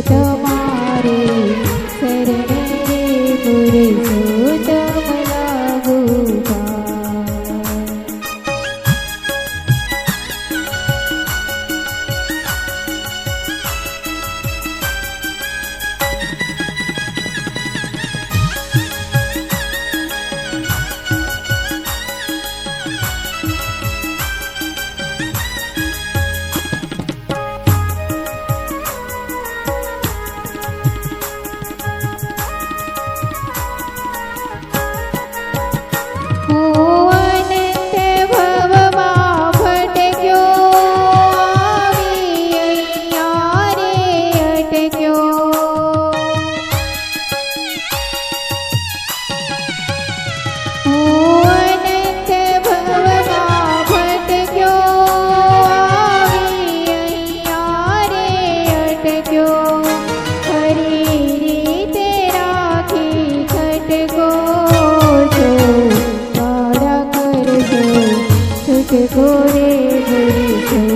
Beautiful. করে হরি